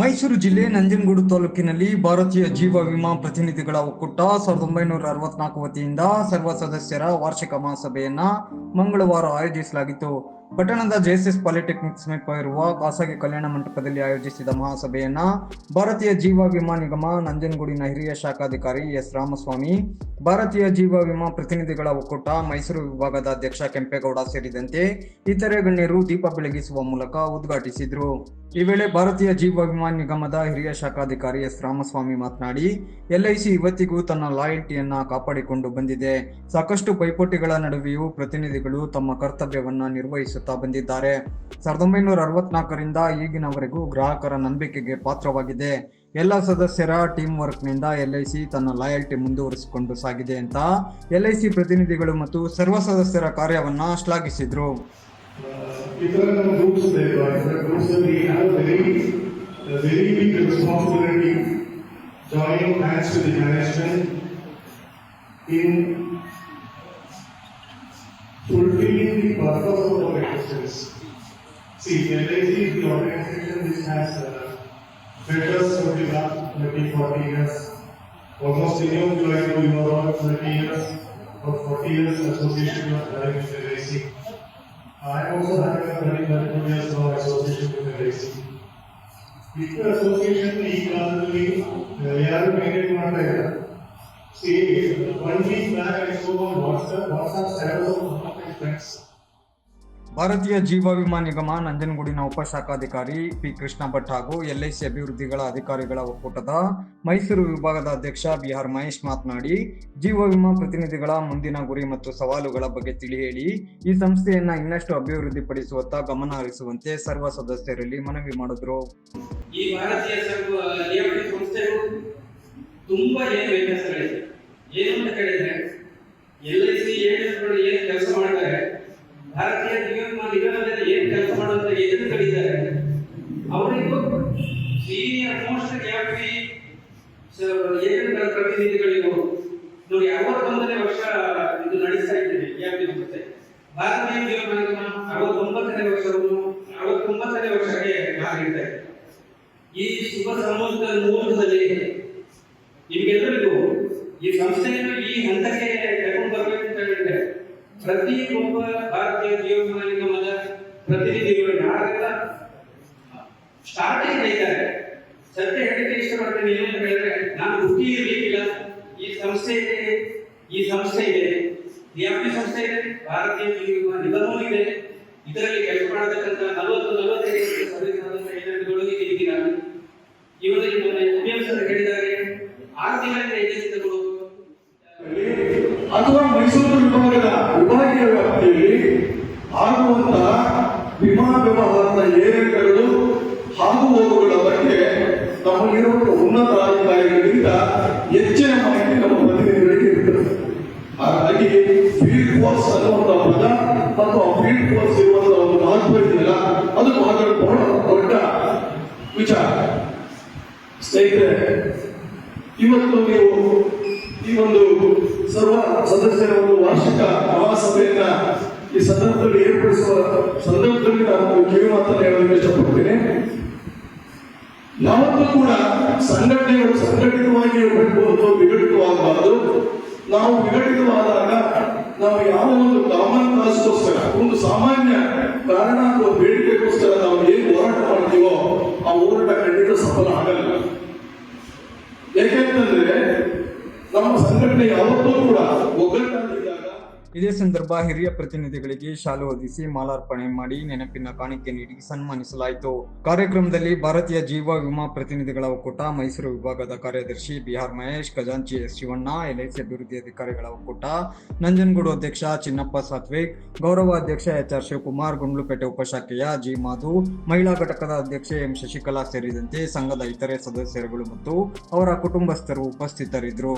ಮೈಸೂರು ಜಿಲ್ಲೆ ನಂಜನಗೂಡು ತಾಲೂಕಿನಲ್ಲಿ ಭಾರತೀಯ ಜೀವ ವಿಮಾ ಪ್ರತಿನಿಧಿಗಳ ಒಕ್ಕೂಟ ಸಾವಿರದ ಒಂಬೈನೂರ ಅರವತ್ನಾಲ್ಕು ವತಿಯಿಂದ ಸರ್ವ ಸದಸ್ಯರ ವಾರ್ಷಿಕ ಮಹಾಸಭೆಯನ್ನ ಮಂಗಳವಾರ ಆಯೋಜಿಸಲಾಗಿತ್ತು. ಪಟ್ಟಣದ ಜೆಎಸ್ಎಸ್ ಪಾಲಿಟೆಕ್ನಿಕ್ ಸಮೀಪ ಇರುವ ಖಾಸಗಿ ಕಲ್ಯಾಣ ಮಂಟಪದಲ್ಲಿ ಆಯೋಜಿಸಿದ ಮಹಾಸಭೆಯನ್ನ ಭಾರತೀಯ ಜೀವ ವಿಮಾ ನಿಗಮ ನಂಜನಗೂಡಿನ ಹಿರಿಯ ಶಾಖಾಧಿಕಾರಿ ಎಸ್. ರಾಮಸ್ವಾಮಿ ಭಾರತೀಯ ಜೀವ ವಿಮಾ ಪ್ರತಿನಿಧಿಗಳ ಒಕ್ಕೂಟ ಮೈಸೂರು ವಿಭಾಗದ ಅಧ್ಯಕ್ಷ ಕೆಂಪೇಗೌಡ ಸೇರಿದಂತೆ ಇತರೆ ಗಣ್ಯರು ದೀಪ ಬೆಳಗಿಸುವ ಮೂಲಕ ಉದ್ಘಾಟಿಸಿದರು. ಈ ವೇಳೆ ಭಾರತೀಯ ಜೀವ ವಿಮಾ ನಿಗಮದ ಹಿರಿಯ ಶಾಖಾಧಿಕಾರಿ ಎಸ್ ರಾಮಸ್ವಾಮಿ ಮಾತನಾಡಿ ಎಲ್ಐಸಿ ಇವತ್ತಿಗೂ ತನ್ನ ಲಾಯಲ್ಟಿಯನ್ನ ಕಾಪಾಡಿಕೊಂಡು ಬಂದಿದೆ. ಸಾಕಷ್ಟು ಪೈಪೋಟಿಗಳ ನಡುವೆಯೂ ಪ್ರತಿನಿಧಿಗಳು ತಮ್ಮ ಕರ್ತವ್ಯವನ್ನ ನಿರ್ವಹಿಸುತ್ತಾ ಬಂದಿದ್ದಾರೆ. ಸಾವಿರದ ಒಂಬೈನೂರ ಅರವತ್ನಾಲ್ಕರಿಂದ ಈಗಿನವರೆಗೂ ಗ್ರಾಹಕರ ನಂಬಿಕೆಗೆ ಪಾತ್ರವಾಗಿದೆ. ಎಲ್ಲ ಸದಸ್ಯರ ಟೀಮ್ ವರ್ಕ್ನಿಂದ ಎಲ್ಐಸಿ ತನ್ನ ಲಾಯಲ್ಟಿ ಮುಂದುವರಿಸಿಕೊಂಡು ಸಾಗಿದೆ ಅಂತ ಎಲ್ಐಸಿ ಪ್ರತಿನಿಧಿಗಳು ಮತ್ತು ಸರ್ವ ಸದಸ್ಯರ ಕಾರ್ಯವನ್ನ ಶ್ಲಾಘಿಸಿದ್ರು fulfilling the. See, LIC is the organization which has uh, fed us for the last 30, 40 years. Almost any of you I know you are all 30 years or 40 years association you are having with LIC. I also have a very, very good years now association with LIC. ಇಷ್ಟು association ಈ ಕಾಲದಲ್ಲಿ ಆ, ಯಾರು maintain ಮಾಡ್ತಾ ಇಲ್ಲ see one week back I spoke on WhatsApp WhatsApp status of my friends ಭಾರತೀಯ ಜೀವ ವಿಮಾ ನಿಗಮ, ನಂಜನಗೂಡಿನ ಉಪಶಾಖಾಧಿಕಾರಿ ಪಿ. ಕೃಷ್ಣ ಭಟ್ ಹಾಗೂ ಎಲ್ಐಸಿ ಅಭಿವೃದ್ಧಿಗಳ ಅಧಿಕಾರಿಗಳ ಒಕ್ಕೂಟದ ಮೈಸೂರು ವಿಭಾಗದ ಅಧ್ಯಕ್ಷ ಬಿಆರ್ ಮಹೇಶ್ ಮಾತನಾಡಿ ಜೀವ ವಿಮಾ ಪ್ರತಿನಿಧಿಗಳ ಮುಂದಿನ ಗುರಿ ಮತ್ತು ಸವಾಲುಗಳ ಬಗ್ಗೆ ತಿಳಿ ಹೇಳಿ, ಈ ಸಂಸ್ಥೆಯನ್ನ ಇನ್ನಷ್ಟು ಅಭಿವೃದ್ಧಿಪಡಿಸುವತ್ತ ಗಮನ ಹರಿಸುವಂತೆ ಸರ್ವ ಸದಸ್ಯರಲ್ಲಿ ಮನವಿ ಮಾಡಿದ್ರು. ಈ ತುಂಬಾ ಏನು ಏನು ಏಜೆಂಟ್ಗಳು ಏನು ಕೆಲಸ ಮಾಡ್ತಾರೆ ಭಾರತೀಯ ಜೀವನ ನಿಗಮದಲ್ಲಿ ಏನು ಕೆಲಸ ಮಾಡುವಂತ ಏಜೆಂಟ್ಗಳಿದ್ದಾರೆ ಅವರಿಗೂ ಸೀನಿಯರ್ ಮೋಸ್ಟ್ ಯಾಕೆ ಏಜೆಂಟ್ಗಳ ಪ್ರತಿನಿಧಿಗಳಿಗೂ ನೋಡಿ, ಅರವತ್ತೊಂದನೇ ವರ್ಷ ಇದು ನಡೆಸ್ತಾ ಇದ್ದೇವೆ ಯಾಕೆ ಗೊತ್ತೆ ಭಾರತೀಯ ಜೀವನ ಅರವತ್ತೊಂಬತ್ತನೇ ವರ್ಷವನ್ನು ಅರವತ್ತೊಂಬತ್ತನೇ ವರ್ಷಕ್ಕೆ ಆಗಿದೆ ಈ ಶುಭ ಸಮೂಹದ ಮುಹೂರ್ತದಲ್ಲಿ ನಿಮಗೆಲ್ಲರಿಗೂ ಈ ಸಂಸ್ಥೆಯನ್ನು ಈ ಹಂತಕ್ಕೆ ಕರ್ಕೊಂಡು ಬರಬೇಕು ಅಂತ ಹೇಳಿದ್ರೆ, ಪ್ರತಿ ಒಬ್ಬ ಭಾರತೀಯ ಜೀವನ ನಿಗಮದ ಪ್ರತಿನಿಧಿಗಳು ಯಾರೆಲ್ಲ ಸ್ಟಾರ್ಟಿಂಗ್ ಇದ್ದಾರೆ ಸತ್ಯ ಹೇಳಿದ್ರೆ ಇಷ್ಟಪಡ್ತೇನೆ. ಏನು ಅಂತ ಹೇಳಿದ್ರೆ, ನಾನು ಹುಟ್ಟಿ ಇರ್ಲಿಕ್ಕಿಲ್ಲ. ಈ ಸಂಸ್ಥೆ ಇದೆ, ಈ ಸಂಸ್ಥೆ ಇದೆ. ಯಾವ ಸಂಸ್ಥೆ ಇದೆ, ಭಾರತೀಯ ನಿಗಮವೂ ಇದೆ. ಇದರಲ್ಲಿ ಕೆಲಸ ಮಾಡತಕ್ಕಂಥ ನಲವತ್ತು, ನಲವತ್ತೈದು ಸಂವಿಧಾನದ ಏಜೆಂಟ್ಗಳು ಇವರು ನಮ್ಮ ಎಸ್ ಹೇಳಿದ್ದಾರೆ. ಆರು ತಿಂಗಳಿಂದ ಅಥವಾ ಮೈಸೂರು ವಿಭಾಗದ ವಿಭಾಗೀಯ ವ್ಯಾಪ್ತಿಯಲ್ಲಿ ಆಗುವಂತಹ ವಿಮಾ ವ್ಯವಹಾರದ ಏರಿಕೆಗಳು ಹಾಗೂ ನಮ್ಮಲ್ಲಿರುವ ಉನ್ನತ ಅಧಿಕಾರಿಗಳಿಂದ ಹೆಚ್ಚಿನ ಮಾಹಿತಿ ನಮ್ಮ ಪ್ರತಿನಿಧಿಗಳಿಗೆ ಇರ್ತದೆ ಹಾಗಾಗಿ ಫೀಲ್ಡ್ ಫೋರ್ಸ್ ಅನ್ನುವಂತಹ ಪದ ಮತ್ತು ಆ ಫೀಲ್ಡ್ ಫೋರ್ಸ್ ಇರುವಂತಹ ಒಂದು ಮಹತ್ವ ಇದೆಯಲ್ಲ ಅದು ಬಹಳ ದೊಡ್ಡ ವಿಚಾರ. ಸ್ನೇಹಿತರೆ, ಇವತ್ತು ನೀವು ಈ ಒಂದು ಸರ್ವ ಸದಸ್ಯರ ಒಂದು ವಾರ್ಷಿಕ ಮಹಾಸಭೆಯನ್ನ ಈ ಸಂದರ್ಭದಲ್ಲಿ ಏರ್ಪಡಿಸುವ ಸಂದರ್ಭದಲ್ಲಿ ನಾನು ಕಿವಿ ಮಾತನ್ನು ಹೇಳಲು ಇಷ್ಟಪಡ್ತೇನೆ. ಯಾವತ್ತೂ ಕೂಡ ಸಂಘಟನೆಗಳು ಸಂಘಟಿತವಾಗಿ ಇರಬೇಕು ಅಥವಾ ನಾವು ವಿಘಟಿತವಾದಾಗ ನಾವು ಯಾವ ಒಂದು ಕಾಮನ್ ಕಾಸ್ಗೋಸ್ಕರ ಒಂದು ಸಾಮಾನ್ಯ ಕಾರಣ ಅಥವಾ ಬೇಡಿಕೆಗೋಸ್ಕರ ನಾವು ಏನು ಹೋರಾಟ ಮಾಡ್ತೀವೋ ಆ ಹೋರಾಟ ಖಂಡಿತ ಸಫಲ ಆಗಲ್ಲ. ಯಾಕೆಂತಂದ್ರೆ ನಮ್ಮ ಸಂಘಟನೆ ಯಾವತ್ತೂ ಕೂಡ ಒಗ್ಗಟ್ಟಾಗಿದ್ದಾಗ ಇದೇ ಸಂದರ್ಭ ಹಿರಿಯ ಪ್ರತಿನಿಧಿಗಳಿಗೆ ಶಾಲು ಹೊದಿಸಿ ಮಾಲಾರ್ಪಣೆ ಮಾಡಿ ನೆನಪಿನ ಕಾಣಿಕೆ ನೀಡಿ ಸನ್ಮಾನಿಸಲಾಯಿತು. ಕಾರ್ಯಕ್ರಮದಲ್ಲಿ ಭಾರತೀಯ ಜೀವ ವಿಮಾ ಪ್ರತಿನಿಧಿಗಳ ಒಕ್ಕೂಟ, ಮೈಸೂರು ವಿಭಾಗದ ಕಾರ್ಯದರ್ಶಿ ಬಿಆರ್ ಮಹೇಶ್, ಖಜಾಂಚಿ ಎಸ್ ಶಿವಣ್ಣ ಎಲ್ಐಸಿ ಅಭಿವೃದ್ಧಿ ಅಧಿಕಾರಿಗಳ ಒಕ್ಕೂಟ, ನಂಜನಗೂಡು ಅಧ್ಯಕ್ಷ ಚಿನ್ನಪ್ಪ ಸಾತ್ವಿಕ್, ಗೌರವ ಅಧ್ಯಕ್ಷ ಎಚ್ ಆರ್ ಶಿವಕುಮಾರ್, ಗುಂಡ್ಲುಪೇಟೆ ಉಪಶಾಖೆಯ ಜಿ ಮಾಧು, ಮಹಿಳಾ ಘಟಕದ ಅಧ್ಯಕ್ಷೆ ಎಂ ಶಶಿಕಲಾ ಸೇರಿದಂತೆ ಸಂಘದ ಇತರೆ ಸದಸ್ಯರುಗಳು ಮತ್ತು ಅವರ ಕುಟುಂಬಸ್ಥರು ಉಪಸ್ಥಿತರಿದ್ದರು.